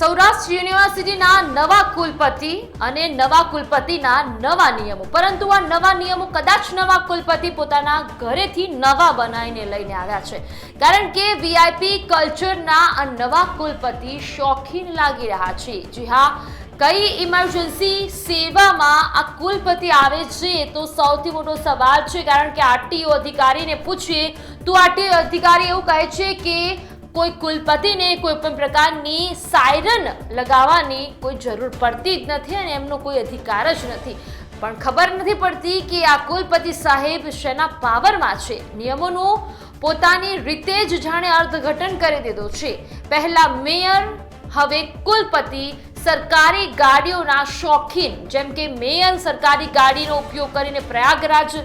સૌરાષ્ટ્ર યુનિવર્સિટીના નવા કુલપતિ અને નવા કુલપતિના નવા નિયમો. પરંતુ આ નવા નિયમો કદાચ નવા કુલપતિ પોતાના ઘરેથી નવા બનાવીને લઈને આવ્યા છે. કારણ કે વીઆઈપી કલ્ચરના આ નવા કુલપતિ શોખીન લાગી રહ્યા છે. જી હા, કઈ ઇમરજન્સી સેવામાં આ કુલપતિ આવે છે તો સૌથી મોટો સવાલ છે. કારણ કે આરટીઓ અધિકારીને પૂછીએ, તો આરટીઓ અધિકારી એવું કહે છે કે કોઈ કુલપતિને કોઈ પણ પ્રકારની સાયરન લગાવવાની કોઈ જરૂર પડતી જ નથી અને એમનો કોઈ અધિકાર જ નથી. પણ ખબર નથી પડતી કે આ કુલપતિ સાહેબ શેના પાવરમાં છે. નિયમોનું પોતાની રીતે જ જાણે અર્થઘટન કરી દીધું છે. પહેલા મેયર, હવે કુલપતિ સરકારી ગાડીઓના શોખીન. જેમ કે મેયર સરકારી ગાડીનો ઉપયોગ કરીને પ્રયાગરાજ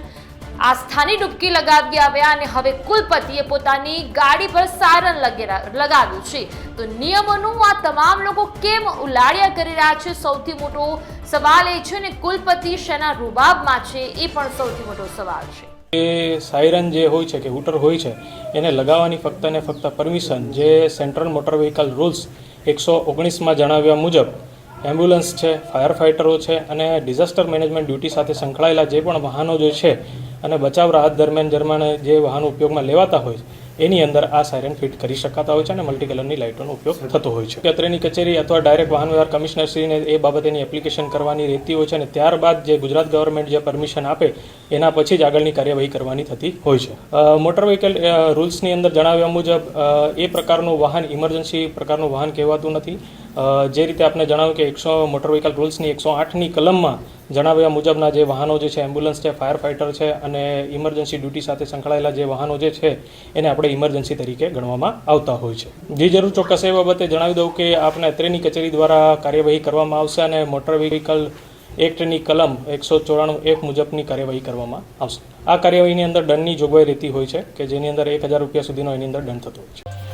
આસ્થાની ડૂબકી લગાવી આવ્યા અને હવે કુલપતિએ પોતાની ગાડી પર સારન લગાવ્યું છે. તો નિયમોનું આ તમામ લોકો કેમ ઉલાળ્યા કરી રહ્યા છે? સૌથી મોટો સવાલ એ છે ને, કુલપતિ શેના રૂબાબમાં છે? એ પણ સૌથી મોટો સવાલ છે. એ સાયરન જે હોય છે કે હૂટર હોય છે, એને લગાવવાની ફક્ત ને ફક્ત પરમિશન જે સેન્ટ્રલ મોટર વ્હીકલ રૂલ્સ એકસો ઓગણીસમાં જણાવ્યા મુજબ, એમ્બ્યુલન્સ છે ફાયર ફાઇટરો છે અને ડિઝાસ્ટર મેનેજમેન્ટ ડ્યુટી સાથે સંકળાયેલા જે પણ વાહનો જે છે અને બચાવ રાહત દરમિયાન જર્માને જે વાહનો ઉપયોગમાં લેવાતા હોય છે, એની અંદર આ સાયરન ફિટ કરી શકાતા હોય છે અને મલ્ટી કલરની લાઇટોનો ઉપયોગ થતો હોય છે. અત્રેની કચેરી અથવા ડાયરેક્ટ વાહન વ્યવહાર કમિશનરશ્રીને એ બાબતેની એપ્લિકેશન કરવાની રહેતી હોય છે અને ત્યારબાદ જે ગુજરાત ગવર્મેન્ટ જે પરમિશન આપે, એના પછી જ આગળની કાર્યવાહી કરવાની થતી હોય છે. મોટર વ્હીકલ રૂલ્સની અંદર જણાવ્યા મુજબ એ પ્રકારનું વાહન ઇમરજન્સી પ્રકારનું વાહન કહેવાતું નથી. જે રીતે આપણે જણાવ્યું કે એકસો મોટર વ્હીકલ રૂલ્સની એકસો આઠની કલમમાં જણાવ્યા મુજબના જે વાહનો જે છે એમ્બ્યુલન્સ છે ફાયર ફાઇટર છે અને ઇમરજન્સી ડ્યુટી સાથે સંકળાયેલા જે વાહનો જે છે, એને આપણે ઇમરજન્સી તરીકે ગણવામાં આવતા હોય છે. જે જરૂર ચોક્કસ એ બાબતે જણાવી દઉં કે આપણે અત્રેની કચેરી દ્વારા કાર્યવાહી કરવામાં આવશે અને મોટર વ્હીકલ એક્ટની કલમ એકસો ચોરાણું એક મુજબની કાર્યવાહી કરવામાં આવશે. આ કાર્યવાહીની અંદર દંડની જોગવાઈ રહેતી હોય છે કે જેની અંદર એક હજાર રૂપિયા સુધીનો એની અંદર દંડ થતો હોય છે.